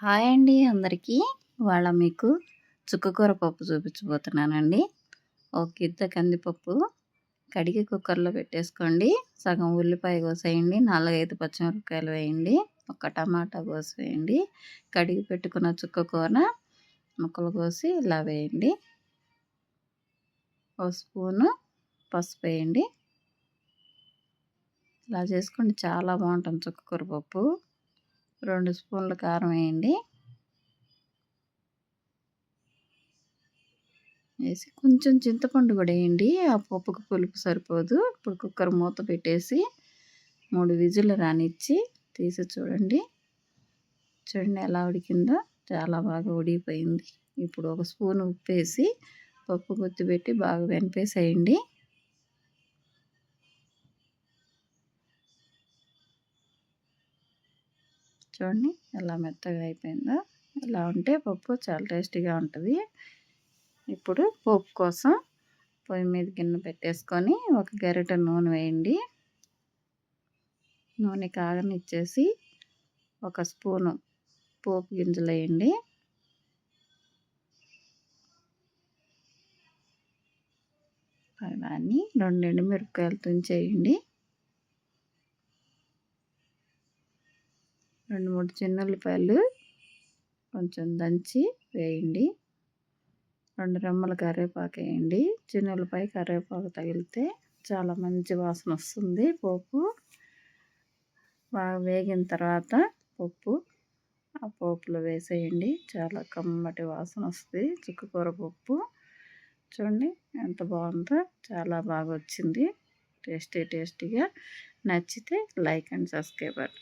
Hi అండి అందరికీ. ఇవాళ మీకు చుక్కకూర పప్పు చూపించబోతున్నానండి. ఒక గిద్ద కందిపప్పు కడిగి కుక్కర్లో పెట్టేసుకోండి. సగం ఉల్లిపాయ కోసేయండి. నాలుగైదు పచ్చిమిరపకాయలు వేయండి. ఒక టమాటా కోసి వేయండి కడిగి పెట్టుకున్న చుక్కకూర ముక్కలు కోసి ఇలా వేయండి. ఒక స్పూను పసుపు వేయండి. ఇలా చేసుకోండి. చాలా బాగుంటుంది చుక్కకూర పప్పు. రెండు స్పూన్ల కారం వేయండి. వేసి కొంచెం చింతపండు కూడా వేయండి. ఆ పప్పుకు పులుపు సరిపోదు. ఇప్పుడు కుక్కర్ మూత పెట్టేసి మూడు విజులు రానిచ్చి తీసి చూడండి. చూడండి ఎలా ఉడికిందో. చాలా బాగా ఉడికిపోయింది. ఇప్పుడు ఒక స్పూన్ ఉప్పు వేసి పప్పు గుత్తి పెట్టి బాగా వెనిపేసేయండి చూడండి ఎలా మెత్తగా అయిపోయిందో. ఇలా ఉంటే పప్పు చాలా టేస్టీగా ఉంటుంది. ఇప్పుడు పోపు కోసం పొయ్యి మీద గిన్నె పెట్టేసుకొని ఒక గరిట నూనె వేయండి. నూనె కాగనిచ్చేసి ఒక స్పూను పోపు గింజలు వేయండి. దాన్ని రెండు ఎండుమిరపకాయలు తుంచేయండి. రెండు మూడు చిన్న ఉల్లిపాయలు కొంచెం దంచి వేయండి. రెండు రెమ్మల కరివేపాకు వేయండి. చిన్న ఉల్లిపాయ కరివేపాకు తగిలితే చాలా మంచి వాసన వస్తుంది పోపు. బాగా వేగిన తర్వాత పప్పు ఆ పోపులో వేసేయండి. చాలా కమ్మటి వాసన వస్తుంది. చుక్కకూర పప్పు చూడండి ఎంత బాగుందో చాలా బాగా వచ్చింది. టేస్టీ టేస్టీగా నచ్చితే లైక్ అండ్ సబ్స్క్రైబర్